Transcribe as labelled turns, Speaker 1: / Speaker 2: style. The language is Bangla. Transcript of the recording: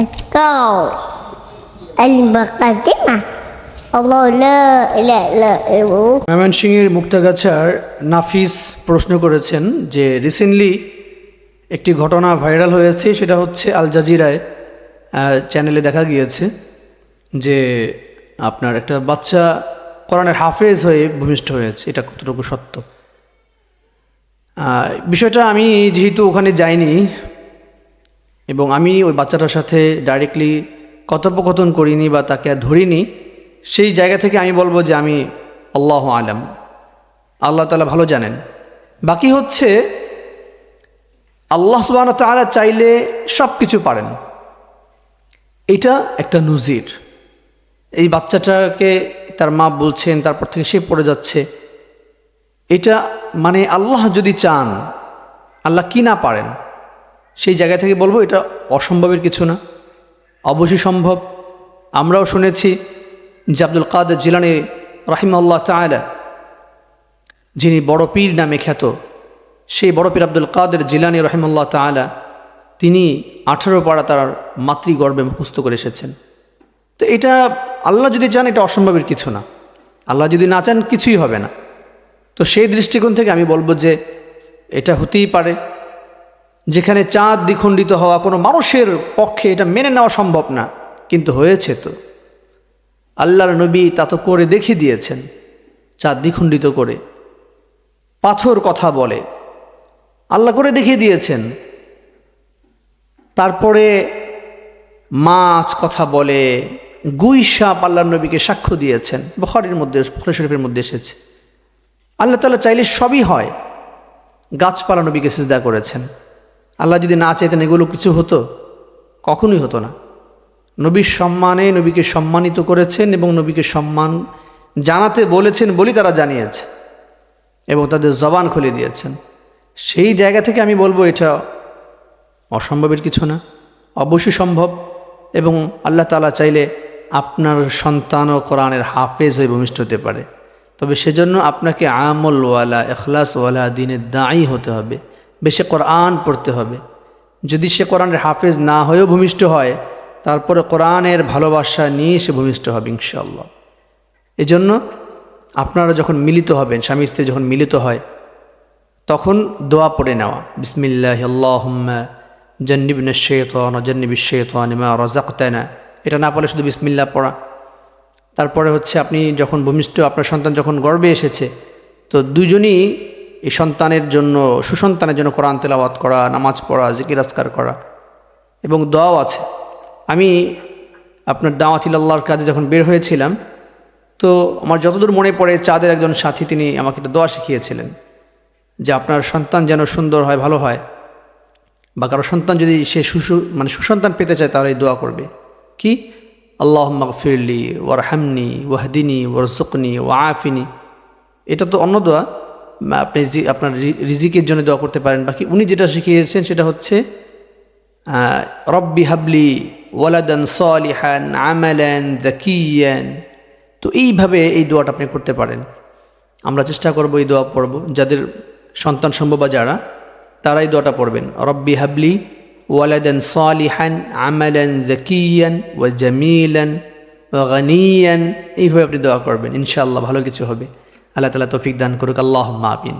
Speaker 1: الأذكار المقدمة الله لا إله إلا هو
Speaker 2: ময়মনসিংহের মুক্তাগাছার নাফিস প্রশ্ন করেছেন যে রিসেন্টলি একটি ঘটনা ভাইরাল হয়েছে সেটা হচ্ছে আল জাজিরায় আহ, চ্যানেলে দেখা গিয়েছে যে আপনার একটা বাচ্চা কোরআনের হাফেজ হয়ে ভূমিষ্ঠ হয়েছে এটা কতটুকু সত্য আহ, বিষয়টা আমি যেহেতু ওখানে যাইনি এবং আমি ওই বাচ্চাটার সাথে ডাইরেক্টলি কথোপকথন করিনি বা তাকে ধরিনি, সেই জায়গা থেকে আমি বলব যে আমি আল্লাহ আলম। আল্লাহ তালা ভালো জানেন। বাকি হচ্ছে, আল্লাহ সুবাহ তালা চাইলে সব কিছু পারেন। এটা একটা নজির। এই বাচ্চাটাকে তার মা বলছেন, তারপর থেকে সে পড়ে যাচ্ছে। এটা মানে আল্লাহ যদি চান, আল্লাহ কি না পারেন? সেই জায়গা থেকে বলব, এটা অসম্ভবের কিছু না। অবশ্যই সম্ভব। আমরাও শুনেছি যে আব্দুল কাদের জিলানি রাহিমাল্লাহ তালা যিনি বড় পীর নামে খ্যাত, সেই বড় পীর আব্দুল কাদের জিলানি রহিমাল্লাহ তালা তিনি আঠারো পাড়া তার মাতৃগর্ভে মুখস্থ করে এসেছেন। তো এটা আল্লাহ যদি চান, এটা অসম্ভবের কিছু না। আল্লাহ যদি না চান, কিছুই হবে না। তো সেই দৃষ্টিকোণ থেকে আমি বলব যে এটা হতেই পারে। যেখানে চাঁদ দ্বিখণ্ডিত হওয়া কোনো মানুষের পক্ষে এটা মেনে নেওয়া সম্ভব না, কিন্তু হয়েছে তো। আল্লাহর নবী তা তো করে দেখিয়ে দিয়েছেন, চাঁদ দ্বিখণ্ডিত করে। পাথর কথা বলে, আল্লাহ করে দেখিয়ে দিয়েছেন। তারপরে মাছ কথা বলে, গুই সাপ আল্লাহর নবীকে সাক্ষ্য দিয়েছেন, বখারির মধ্যে বখারি শরীফের মধ্যে এসেছে। আল্লাহ তালা চাইলে সবই হয়, গাছপালা নবীকে সিজদা করেছেন। আল্লাহ যদি না চাইতেন এগুলো কিছু হতো, কখনোই হতো না। নবীর সম্মানে নবীকে সম্মানিত করেছেন এবং নবীকে সম্মান জানাতে বলেছেন বলি তারা জানিয়েছে এবং তাদের জবান খুলে দিয়েছেন। সেই জায়গা থেকে আমি বলব এটা অসম্ভবের কিছু না, অবশ্যই সম্ভব এবং আল্লাহ তালা চাইলে আপনার সন্তানও কোরআনের হাফেজ হয়ে ভূমিষ্ঠ হতে পারে। তবে সেজন্য আপনাকে আমলওয়ালা এখলাসওয়ালা দিনের দায়ী হতে হবে। বেশি কোরআন পড়তে হবে। যদি সে কোরআনের হাফেজ না হয়েও ভূমিষ্ঠ হয়, তারপরে কোরআনের ভালোবাসা নিয়ে সে ভূমিষ্ঠ হবে ইনশাল্লাহ এজন্য আপনারা যখন মিলিত হবেন, স্বামী স্ত্রী যখন মিলিত হয়, তখন দোয়া পড়ে নেওয়া। বিসমিল্লাহ আল্লাহুম্মা জন্নিবিন শেতন জন্নিবি শেতন মা রজাকতানা এটা না পড়লে শুধু বিসমিল্লা পড়া। তারপরে হচ্ছে আপনি যখন ভূমিষ্ঠ, আপনার সন্তান যখন গর্বে এসেছে, তো দুজনই এই সন্তানের জন্য, সুসন্তানের জন্য কোরআন তেলাওয়াত করা, নামাজ পড়া, জিকির, আজকার করা। এবং দোয়াও আছে। আমি আপনার দাওয়াতিল আল্লাহর কাজে যখন বের হয়েছিলাম, তো আমার যতদূর মনে পড়ে, চাঁদের একজন সাথী তিনি আমাকে একটা দোয়া শিখিয়েছিলেন যে আপনার সন্তান যেন সুন্দর হয়, ভালো হয়। বা কারও সন্তান যদি সে সুসু মানে সুসন্তান পেতে চায়, তাহলে এই দোয়া করবে। কি? আল্লাহ মগফিরলি ওয়ারহামনি, ওয়াহদিনী ওয়ারজুকনি ও আফিনি। এটা তো অন্য দোয়া। আপনি আপনার রিজিকের জন্য দোয়া করতে পারেন। বাকি উনি যেটা শিখিয়েছেন সেটা হচ্ছে রব্বি হাবলি ওয়ালাদান সলিহান, আমালান জাকিয়ান তো এইভাবে এই দোয়াটা আপনি করতে পারেন। আমরা চেষ্টা করব এই দোয়া পড়ব। যাদের সন্তান সম্ভব বা যারা, তারাই দোয়াটা পড়বেন। রব্বি হাবলি ওয়ালাদান সলিহান, আমালান জাকিয়ান ওয়া জামিলান, ওয়া গানিয়ান। এইভাবে আপনি দোয়া করবেন। ইনশাআল্লাহ ভালো কিছু হবে। আল্লাহ তালা তৌফিক দান করুক। আল্লাহ মাপিন